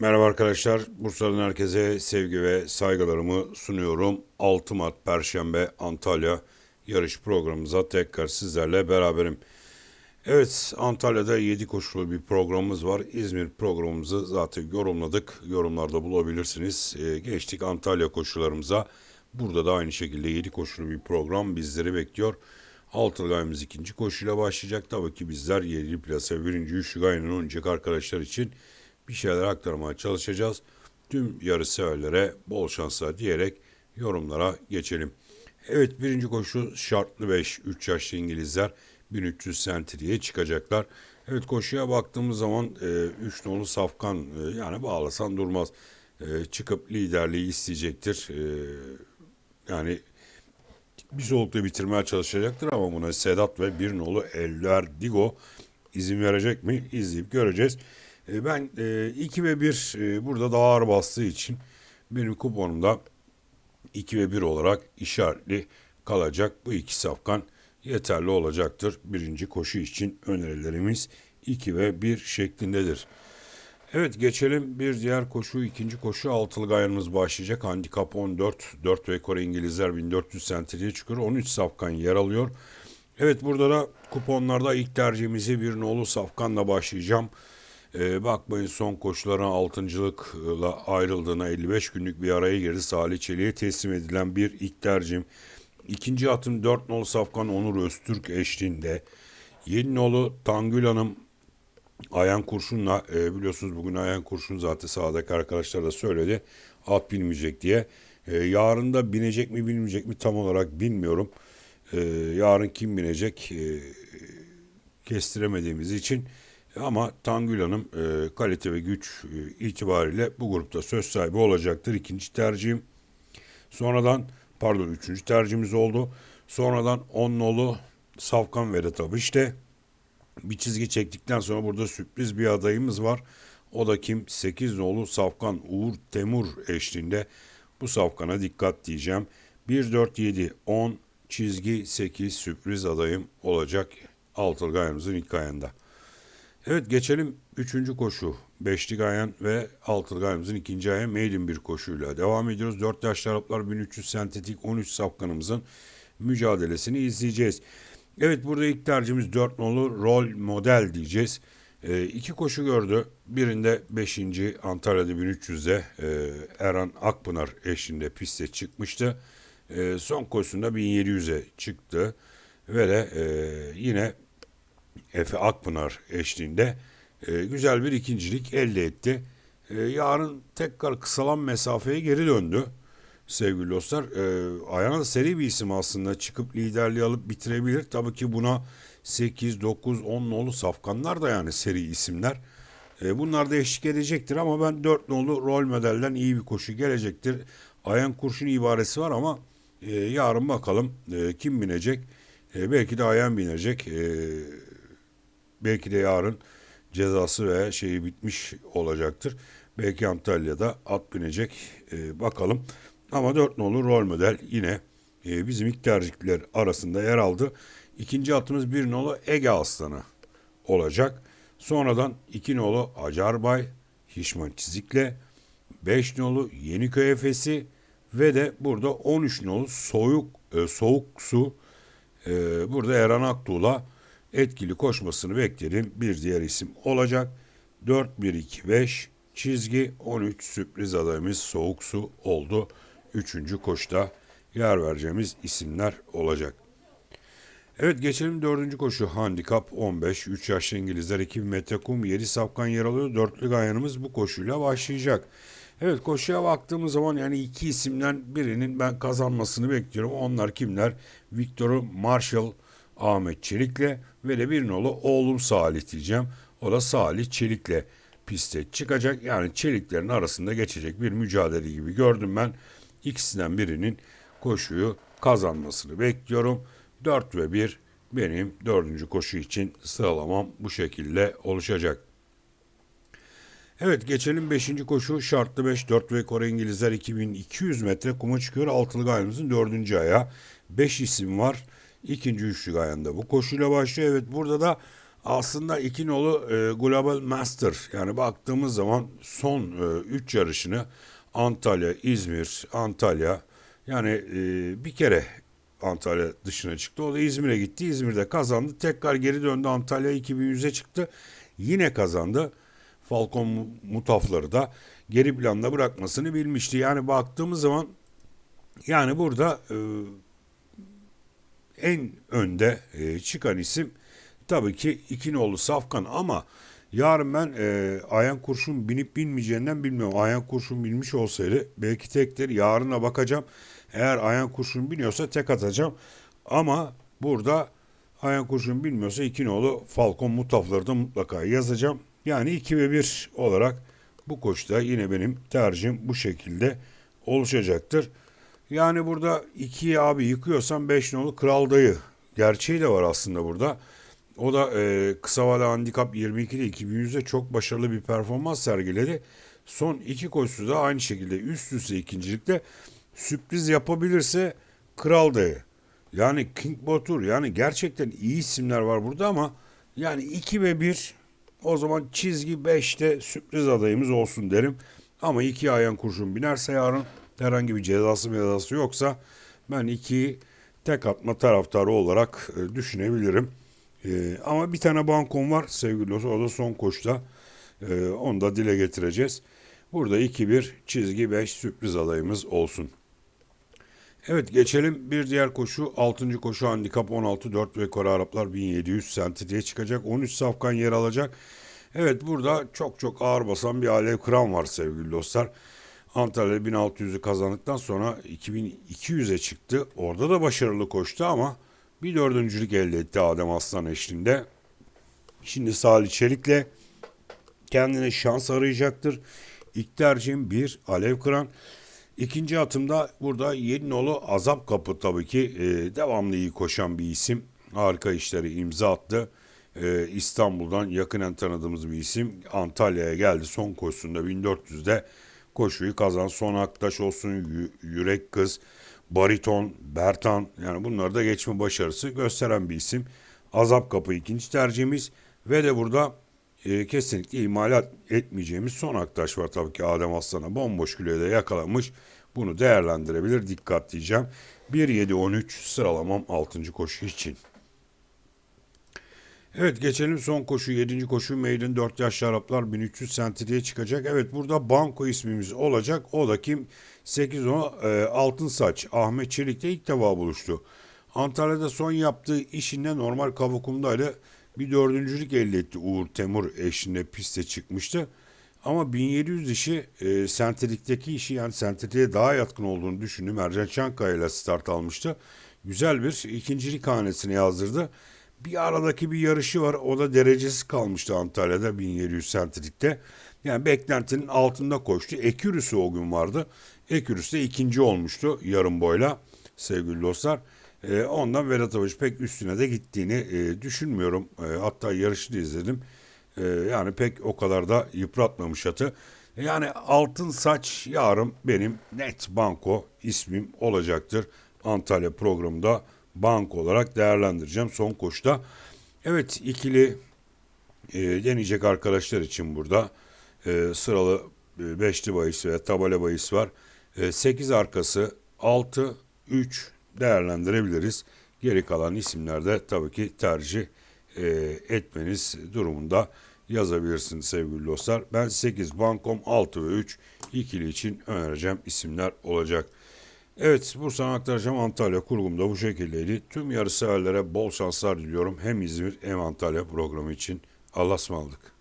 Merhaba arkadaşlar. Bursa'dan herkese sevgi ve saygılarımı sunuyorum. 6 Mart Perşembe Antalya yarış programımıza tekrar sizlerle beraberim. Evet Antalya'da 7 koşulu bir programımız var. İzmir programımızı zaten yorumladık. Yorumlarda bulabilirsiniz. Ee, geçtik Antalya koşularımıza. Burada da aynı şekilde 7 koşulu bir program bizleri bekliyor. Altılgayımız ikinci koşuyla başlayacak. Tabii ki bizler 7 plase birinci üçlü gayenin oynayacak arkadaşlar için bir şeyler aktarmaya çalışacağız. Tüm yarış severlere bol şanslar diyerek yorumlara geçelim. Evet birinci koşu şartlı 5 3 yaşlı İngilizler 1300 sentriye çıkacaklar. Evet koşuya baktığımız zaman 3 e, nolu Safkan e, yani bağlasan durmaz. E, çıkıp liderliği isteyecektir. E, yani bir solukta bitirmeye çalışacaktır ama buna Sedat ve bir nolu Eller Digo izin verecek mi? İzleyip göreceğiz. E, ben 2 e, ve 1 e, burada daha ağır bastığı için benim kuponumda 2 ve 1 olarak işaretli kalacak. Bu iki safkan yeterli olacaktır. Birinci koşu için önerilerimiz 2 ve 1 şeklindedir. Evet geçelim bir diğer koşu ikinci koşu altılı gayanımız başlayacak. Handikap 14 4 ve Kore İngilizler 1400 sentriye çıkıyor. 13 safkan yer alıyor. Evet burada da kuponlarda ilk tercihimizi bir nolu safkanla başlayacağım. E, bakmayın son koşulara altıncılıkla ayrıldığına 55 günlük bir araya girdi. Salih Çelik'e teslim edilen bir ilk tercihim. İkinci atım 4 nolu Safkan Onur Öztürk eşliğinde. 7 nolu Tangül Hanım Ayan Kurşun'la e, biliyorsunuz bugün Ayan Kurşun zaten sahadaki arkadaşlar da söyledi. At bilmeyecek diye. E, yarın da binecek mi bilmeyecek mi tam olarak bilmiyorum. E, yarın kim binecek e, kestiremediğimiz için ama Tangül Hanım e, kalite ve güç e, itibariyle bu grupta söz sahibi olacaktır. İkinci tercihim. Sonradan pardon üçüncü tercihimiz oldu. Sonradan on nolu Safkan Vedat abi işte bir çizgi çektikten sonra burada sürpriz bir adayımız var. O da kim? 8 nolu Safkan Uğur Temur eşliğinde bu Safkan'a dikkat diyeceğim. 1, 4, 7, 10 çizgi 8 sürpriz adayım olacak Altılgı ayağımızın ilk ayında. Evet geçelim üçüncü koşu. Beşli ayan ve altılı ayağımızın ikinci ayağı maiden bir koşuyla devam ediyoruz. 4 yaşlı Araplar 1300 sentetik 13 safkanımızın mücadelesini izleyeceğiz. Evet burada ilk tercihimiz 4 nolu rol model diyeceğiz. E, iki koşu gördü. Birinde 5. Antalya'da 1300'de e, Erhan Akpınar eşliğinde piste çıkmıştı. E, son koşusunda 1700'e çıktı. Ve de e, yine Efe Akpınar eşliğinde e, güzel bir ikincilik elde etti. E, yarın tekrar kısalan mesafeye geri döndü sevgili dostlar. E, ayağına seri bir isim aslında çıkıp liderliği alıp bitirebilir. Tabii ki buna 8, 9, 10 nolu safkanlar da yani seri isimler. E, bunlar da eşlik edecektir ama ben 4 nolu rol modelden iyi bir koşu gelecektir. Ayan kurşun ibaresi var ama e, yarın bakalım e, kim binecek. E, belki de Ayan binecek. E, belki de yarın cezası veya şeyi bitmiş olacaktır. Belki Antalya'da at binecek. E, bakalım. Ama dört nolu rol model yine e, bizim ilk arasında yer aldı. İkinci atımız bir nolu Ege Aslanı olacak. Sonradan iki nolu Acarbay, Hişman Çizik'le, beş nolu Yeniköy Efesi ve de burada 13 nolu Soğuk, e, Soğuk Su e, burada Eren Aktuğ'la etkili koşmasını beklerim. Bir diğer isim olacak. 4-1-2-5 çizgi 13 sürpriz adayımız Soğuk Su oldu. Üçüncü koşta yer vereceğimiz isimler olacak. Evet geçelim dördüncü koşu. Handikap 15. 3 yaşlı İngilizler 2000 metre kum 7 safkan yer alıyor. Dörtlü gayanımız bu koşuyla başlayacak. Evet koşuya baktığımız zaman yani iki isimden birinin ben kazanmasını bekliyorum. Onlar kimler? Victor Marshall, Ahmet Çelik'le ve de bir nolu oğlum Salih diyeceğim. O da Salih Çelik'le piste çıkacak. Yani Çeliklerin arasında geçecek bir mücadele gibi gördüm ben. İkisinden birinin koşuyu kazanmasını bekliyorum. 4 ve 1 benim dördüncü koşu için sıralamam bu şekilde oluşacak. Evet geçelim 5. koşu şartlı 5 4 ve Kore İngilizler 2200 metre kuma çıkıyor. Altılı gayemizin 4. ayağı. 5 isim var. İkinci üçlü ayında bu koşuyla başlıyor. Evet burada da Aslında iki nolu e, Global Master yani baktığımız zaman son 3 yarışını Antalya, İzmir, Antalya yani e, bir kere Antalya dışına çıktı. O da İzmir'e gitti. İzmir'de kazandı. Tekrar geri döndü. Antalya 2100'e çıktı. Yine kazandı. Falcon mu- mutafları da geri planda bırakmasını bilmişti. Yani baktığımız zaman yani burada e, en önde e, çıkan isim tabii ki İkinoğlu Safkan ama yarın ben e, Ayhan Kurşun binip binmeyeceğinden bilmiyorum. Ayhan Kurşun binmiş olsaydı belki tektir. Yarına bakacağım. Eğer Ayhan Kurşun biniyorsa tek atacağım. Ama burada Ayhan Kurşun bilmiyorsa İkinoğlu Falcon Mutafları da mutlaka yazacağım. Yani 2 ve 1 olarak bu koşuda yine benim tercihim bu şekilde oluşacaktır. Yani burada 2'yi abi yıkıyorsan 5 nolu Kral Dayı. Gerçeği de var aslında burada. O da e, kısa vade handikap 22'de 2100'de çok başarılı bir performans sergiledi. Son iki koşusu da aynı şekilde üst üste ikincilikte sürpriz yapabilirse Kral Dayı. Yani King Batur yani gerçekten iyi isimler var burada ama yani 2 ve 1 o zaman çizgi 5'te sürpriz adayımız olsun derim. Ama 2 ayan kurşun binerse yarın herhangi bir cezası cezası yoksa ben 2'yi tek atma taraftarı olarak e, düşünebilirim. E, ama bir tane bankom var sevgili dostlar o da son koşta. E, onu da dile getireceğiz. Burada 2-1 çizgi 5 sürpriz adayımız olsun. Evet geçelim bir diğer koşu 6. koşu handikap 16 4 ve Kore Araplar 1700 sentidiye çıkacak 13 safkan yer alacak. Evet burada çok çok ağır basan bir alev kıran var sevgili dostlar. Antalya 1600'ü kazandıktan sonra 2200'e çıktı. Orada da başarılı koştu ama bir dördüncülük elde etti Adem Aslan eşliğinde. Şimdi Salih Çelik'le kendine şans arayacaktır. İlk tercihim bir alev kıran. İkinci atımda burada Yedinolu Azap Kapı tabii ki e, devamlı iyi koşan bir isim. Harika işleri imza attı. E, İstanbul'dan yakinen tanıdığımız bir isim. Antalya'ya geldi son koşusunda 1400'de koşuyu kazan. Son Aktaş olsun, Yü- Yürek Kız, Bariton, Bertan yani bunları da geçme başarısı gösteren bir isim. Azap Kapı ikinci tercihimiz ve de burada e, kesinlikle imal etmeyeceğimiz son aktaş var tabii ki Adem Aslan'a bomboş külede yakalamış. Bunu değerlendirebilir dikkat diyeceğim. 1-7-13 sıralamam 6. koşu için. Evet geçelim son koşu 7. koşu Maiden 4 yaşlı Araplar 1300 sentidiye çıkacak. Evet burada banko ismimiz olacak. O da kim? 8 o e, Altın Saç Ahmet Çelik'te ilk defa buluştu. Antalya'da son yaptığı işinde normal kavukumdaydı. Bir dördüncülük elde etti Uğur Temur eşliğinde piste çıkmıştı. Ama 1700 işi e, sentetikteki işi yani sentetiğe daha yatkın olduğunu düşündüm. Ercan Çankaya ile start almıştı. Güzel bir ikincilik hanesine yazdırdı. Bir aradaki bir yarışı var. O da derecesi kalmıştı Antalya'da 1700 sentetilikte. Yani beklentinin altında koştu. Ekürüsü o gün vardı. Ekürüsü de ikinci olmuştu yarım boyla sevgili dostlar. E, ondan Vedat Avuç pek üstüne de gittiğini e, düşünmüyorum. E, hatta yarışı da izledim. E, yani pek o kadar da yıpratmamış atı. Yani altın saç yarım benim net banko ismim olacaktır. Antalya programında banko olarak değerlendireceğim son koşta. Evet ikili e, deneyecek arkadaşlar için burada e, sıralı e, beşli bahis ve tabela bahis var. E, 8 arkası 6 3 değerlendirebiliriz. Geri kalan isimlerde tabii ki tercih e, etmeniz durumunda yazabilirsiniz sevgili dostlar. Ben 8 bankom 6 ve 3 ikili için önereceğim isimler olacak. Evet Bursa'dan aktaracağım Antalya kurgumda bu şekildeydi. Tüm yarışseverlere bol şanslar diliyorum. Hem İzmir hem Antalya programı için. Allah'a ısmarladık.